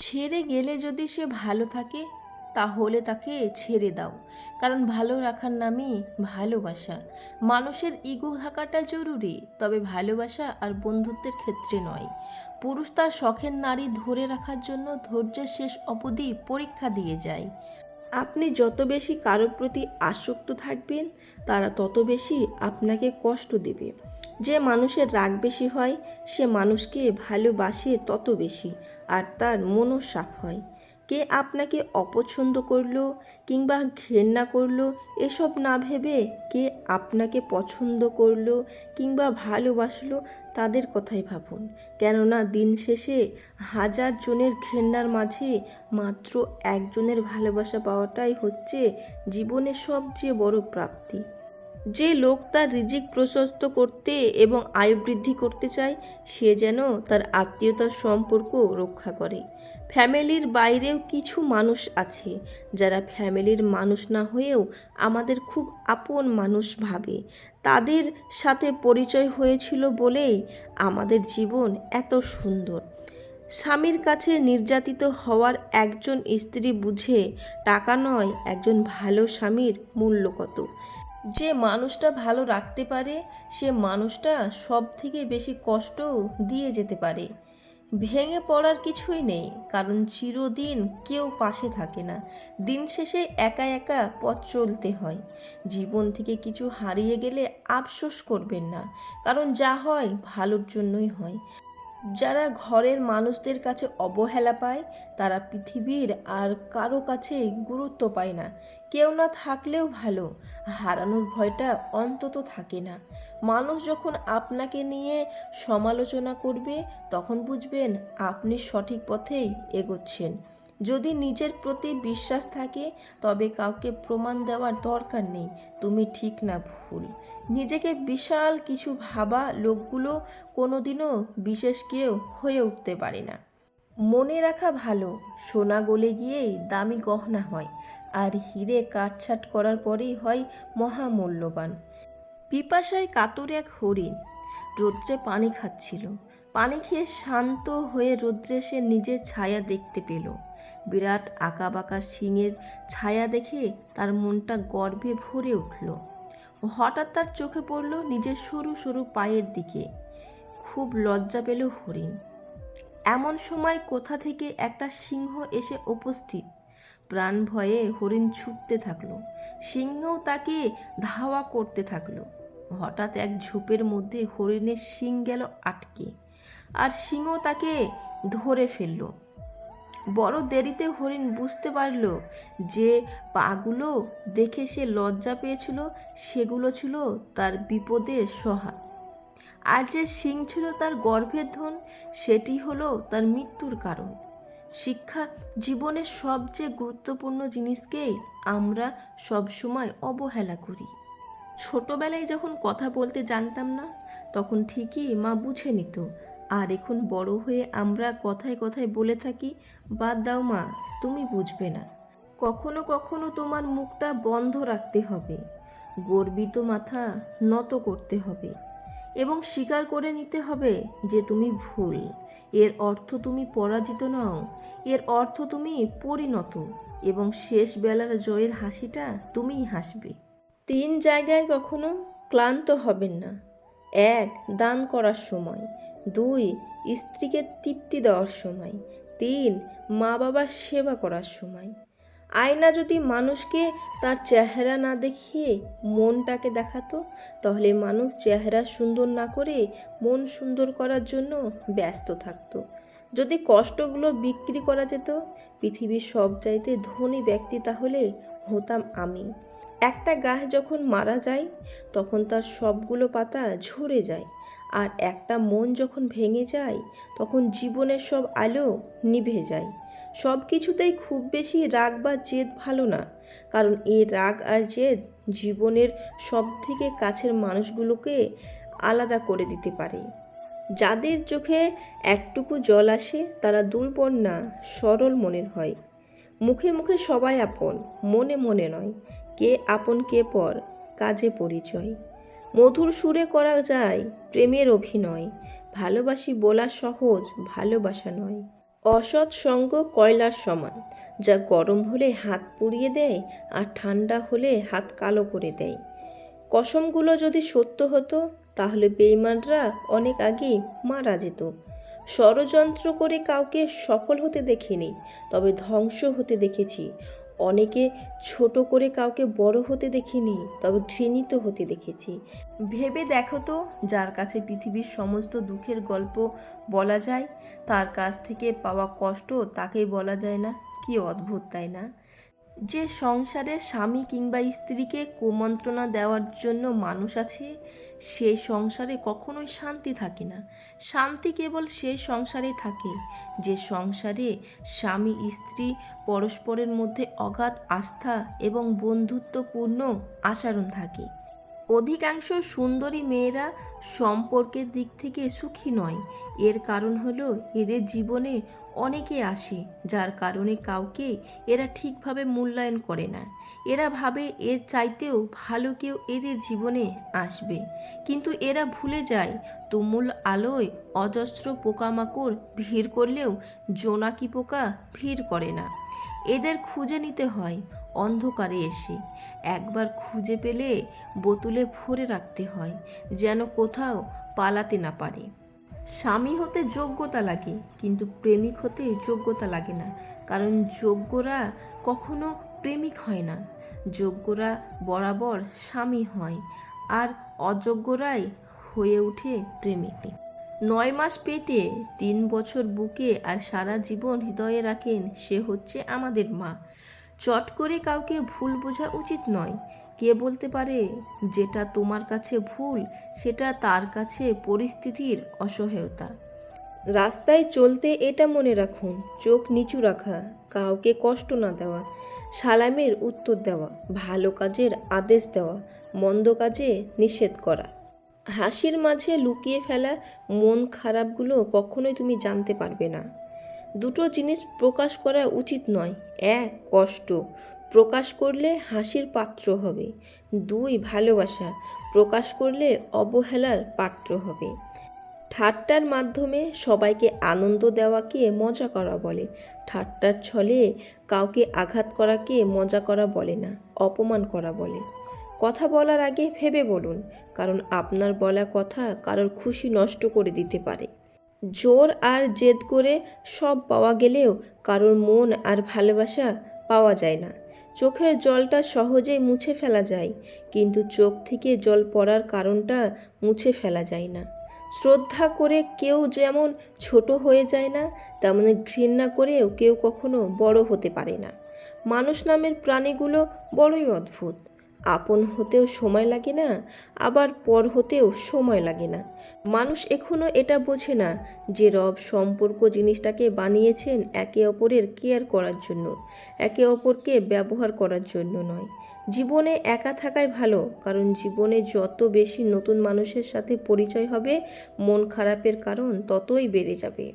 ছেড়ে গেলে যদি সে ভালো থাকে, তাহলে তাকে ছেড়ে দাও। কারণ ভালো রাখার নামই ভালোবাসা। মানুষের ইগো থাকাটা জরুরি, তবে ভালোবাসা আর বন্ধুত্বের ক্ষেত্রে নয়। পুরুষ তার শখের নারী ধরে রাখার জন্য ধৈর্যের শেষ অবধি পরীক্ষা দিয়ে যায়। আপনি যত বেশি কারোর প্রতি আসক্ত থাকবেন, তারা তত বেশি আপনাকে কষ্ট দেবে। যে মানুষের রাগ বেশি হয়, সে মানুষকে ভালোবাসে তত বেশি, আর তার মনও সাফ হয়। কে আপনাকে অপছন্দ করল কিংবা ঘৃণা করল, এসব না ভেবে কে আপনাকে পছন্দ করল কিংবা ভালোবাসলো, তাদের কথাই ভাবুন। কেননা দিন শেষে হাজার জনের ঘৃণার মাঝে মাত্র একজনের ভালোবাসা পাওয়াটাই হচ্ছে জীবনের সবচেয়ে বড় প্রাপ্তি। যে লোক তার রিজিক প্রশস্ত করতে এবং আয়ু বৃদ্ধি করতে চায়, সে যেন তার আত্মীয়তার সম্পর্ক রক্ষা করে। ফ্যামিলির বাইরেও কিছু মানুষ আছে, যারা ফ্যামিলির মানুষ না হয়েও আমাদের খুব আপন মানুষ ভাবে। তাদের সাথে পরিচয় হয়েছিল বলেই আমাদের জীবন এত সুন্দর। স্বামীর কাছে নির্যাতিত হওয়ার একজন স্ত্রী বুঝে টাকা নয়, একজন ভালো স্বামীর মূল্য কত। যে মানুষটা ভালো রাখতে পারে, সে মানুষটা সব থেকে বেশি কষ্ট দিয়ে যেতে পারে। ভেঙে পড়ার কিছুই নেই, কারণ চিরদিন কেউ পাশে থাকে না। দিন শেষে একা একা পথ চলতে হয়। জীবন থেকে কিছু হারিয়ে গেলে আফসোস করবেন না, কারণ যা হয় ভালোর জন্যই হয়। যারা ঘরের মানুষদের কাছে অবহেলা পায়, তারা পৃথিবীর আর কারও কাছে গুরুত্ব পায় না। কেউ না থাকলেও ভালো, হারানোর ভয়টা অন্তত থাকে না। মানুষ যখন আপনাকে নিয়ে সমালোচনা করবে, তখন বুঝবেন আপনি সঠিক পথেই এগোচ্ছেন। যদি নিজের প্রতি বিশ্বাস থাকে, তবে কাউকে প্রমাণ দেওয়ার দরকার নেই। তুমি ঠিক না, ভুল। নিজেকে বিশাল কিছু ভাবা লোকগুলো কোনোদিনও বিশেষ কেউ হয়ে উঠতে পারে না। মনে রাখা ভালো, সোনা গলে গিয়েই দামি গহনা হয়, আর হিরে কাটছাট করার পরেই হয় মহামূল্যবান। পিপাসায় কাতর এক হরিণ, রৌদ্রে পানি খাচ্ছিল। পানি খেয়ে শান্ত হয়ে রৌদ্রে সে নিজের ছায়া দেখতে পেল। বিরাট আঁকাবাঁকা শিঙের ছায়া দেখে তার মনটা গর্বে ভরে উঠল। হঠাৎ তার চোখে পড়ল নিজের সরু সরু পায়ের দিকে। খুব লজ্জা পেল হরিণ। এমন সময় কোথা থেকে একটা সিংহ এসে উপস্থিত। প্রাণ ভয়ে হরিণ ছুটতে থাকল। সিংহও তাকে ধাওয়া করতে থাকল। হঠাৎ এক ঝোপের মধ্যে হরিণের শিং গেল আটকে। আর সিংহ তাকে ধরে ফেলল। বড় দেরিতে হরিণ বুঝতে পারল যে পাগুলো দেখে সে লজ্জা পেয়েছিল, সেগুলো ছিল তার বিপদের সহায়। আর যে সিং ছিল তার গর্ভের ধন, সেটি হলো তার মৃত্যুর কারণ। শিক্ষা জীবনের সবচেয়ে গুরুত্বপূর্ণ জিনিসকেই আমরা সবসময় অবহেলা করি। ছোটবেলায় যখন কথা বলতে জানতাম না, তখন ঠিকই মা বুঝে নিত আর এখন বড় হয়ে আমরা কথায় কথায় বলে থাকি, বাদ দাও মা, তুমি বুঝবে না। কখনো কখনো তোমার মুখটা বন্ধ রাখতে হবে। গর্বিত মাথা নত করতে হবে এবং স্বীকার করে নিতে হবে যে তুমি ভুল। এর অর্থ তুমি পরাজিত নও, এর অর্থ তুমি পরিণত এবং শেষ বেলার জয়ের হাসিটা তুমিই হাসবে। তিন জায়গায় কখনো ক্লান্ত হবেন না। এক, দান করার সময়। দুই, স্ত্রীকে তৃপ্তি দেওয়ার সময়। তিন মা বাবার সেবা করার সময়। আয়না যদি মানুষকে তার চেহারা না দেখিয়ে মনটাকে দেখাতো, তাহলে মানুষ চেহারা সুন্দর না করে মন সুন্দর করার জন্য ব্যস্ত থাকতো। যদি কষ্টগুলো বিক্রি করা যেত, পৃথিবীর সব চাইতে ধনী ব্যক্তি তাহলে হতাম আমি। একটা গাছ যখন মারা যায়, তখন তার সবগুলো পাতা ঝরে যায়। আর একটা মন যখন ভেঙে যায়, তখন জীবনের সব আলো নিভে যায়। সব কিছুতেই খুব বেশি রাগ বা জেদ ভালো না। কারণ এই রাগ আর জেদ জীবনের সব থেকে কাছের মানুষগুলোকে আলাদা করে দিতে পারে। যাদের চোখে একটুকু জল আসে, তারা দুর্বল না, সরল মনের হয়। মুখে মুখে সবাই আপন, মনে মনে নয়। কে আপন কে পর, কাজে পরিচয়। মধুর সুরে করা যায় প্রেমের অভিনয়, ভালোবাসি বলা সহজ, ভালোবাসা নয়। অসৎ সঙ্গ কয়লার সমান, যা গরম হলে হাত পুড়িয়ে দেয় আর ঠান্ডা হলে হাত কালো করে দেয়। কসমগুলো যদি সত্য হতো, তাহলে বেইমানরা অনেক আগেই মারা যেত। ষড়যন্ত্র করে কাউকে সফল হতে দেখিনি, তবে ধ্বংস হতে দেখেছি। অনেকে ছোট করে কাউকে বড় হতে দেখিনি, তবে ঘৃণিত হতে দেখেছি। ভেবে দেখো তো, যার কাছে পৃথিবীর সমস্ত দুঃখের গল্প বলা যায়, তার কাছ থেকে পাওয়া কষ্ট তাকেই বলা যায় না, কি অদ্ভুত, তাই না? যে সংসারে স্বামী কিংবা স্ত্রীকে কুমন্ত্রণা দেওয়ার জন্য মানুষ আছে সেই সংসারে কখনোই শান্তি থাকে না। শান্তি কেবল সেই সংসারে থাকে, যে সংসারে স্বামী, স্ত্রী পরস্পরের মধ্যে অগাধ আস্থা এবং বন্ধুত্বপূর্ণ আচরণ থাকে। অধিকাংশ সুন্দরী মেয়েরা সম্পর্কের দিক থেকে সুখী নয়। এর কারণ হলো এদের জীবনে অনেকে আসে, যার কারণে কাউকে এরা ঠিকভাবে মূল্যায়ন করে না। এরা ভাবে এর চাইতেও ভালো কেউ এদের জীবনে আসবে। কিন্তু এরা ভুলে যায়, তুমুল আলোয় অজস্র পোকামাকড় ভিড় করলেও জোনাকি পোকা ভিড় করে না। এদের খুঁজে নিতে হয় অন্ধকারে এসে একবার খুঁজে পেলে বোতলে ভরে রাখতে হয়, যেন কোথাও পালাতে না পারে। স্বামী হতে যোগ্যতা লাগে, কিন্তু প্রেমিক হতে যোগ্যতা লাগে না, কারণ যোগ্যরা কখনো প্রেমিক হয় না। যোগ্যরা বরাবর স্বামী হয়, আর অযোগ্যরাই হয়ে ওঠে প্রেমিক। নয় মাস পেটে তিন বছর বুকে আর সারা জীবন হৃদয়ে রাখেন, সে হচ্ছে আমাদের মা। চট করে কাউকে ভুল বোঝা উচিত নয়। কে বলতে পারে যেটা তোমার কাছে ভুল, সেটা তার কাছে পরিস্থিতির অসহায়তা। রাস্তায় চলতে এটা মনে রাখুন, চোখ নিচু রাখা, কাউকে কষ্ট না দেওয়া, সালামের উত্তর দেওয়া, ভালো কাজের আদেশ দেওয়া, মন্দ কাজে নিষেধ করা। হাসির মাঝে লুকিয়ে ফেলা মন খারাপগুলো কখনোই তুমি জানতে পারবে না। দুটো জিনিস প্রকাশ করা উচিত নয়। এক, কষ্ট। প্রকাশ করলে হাসির পাত্র হবে। দুই, ভালোবাসা। প্রকাশ করলে অবহেলার পাত্র হবে। ঠাট্টার মাধ্যমে সবাইকে আনন্দ দেওয়াকে মজা করা বলে। ঠাট্টার ছলে কাউকে আঘাত করাকে মজা করা বলে না, অপমান করা বলে। কথা বলার আগে ভেবে বলুন, কারণ আপনার বলা কথা কারোর খুশি নষ্ট করে দিতে পারে। জোর আর জেদ করে সব পাওয়া গেলেও কারোর মন আর ভালোবাসা পাওয়া যায় না। চোখের জলটা সহজেই মুছে ফেলা যায়, কিন্তু চোখ থেকে জল পড়ার কারণটা মুছে ফেলা যায় না। শ্রদ্ধা করে কেউ যেমন ছোট হয়ে যায় না, তেমন ঘৃণা করেও কেউ কখনো বড় হতে পারে না। মানুষ নামের প্রাণীগুলো বড়ই অদ্ভুত। আপন হতেও সময় লাগে না, আবার পর হতেও সময় লাগে না। মানুষ এখনও এটা বোঝে না যে রব সম্পর্ক জিনিসটাকে বানিয়েছেন একে অপরের কেয়ার করার জন্য, একে অপরকে ব্যবহার করার জন্য নয়। জীবনে একা থাকাই ভালো, কারণ জীবনে যত বেশি নতুন মানুষের সাথে পরিচয় হবে, মন খারাপের কারণ ততই বেড়ে যাবে।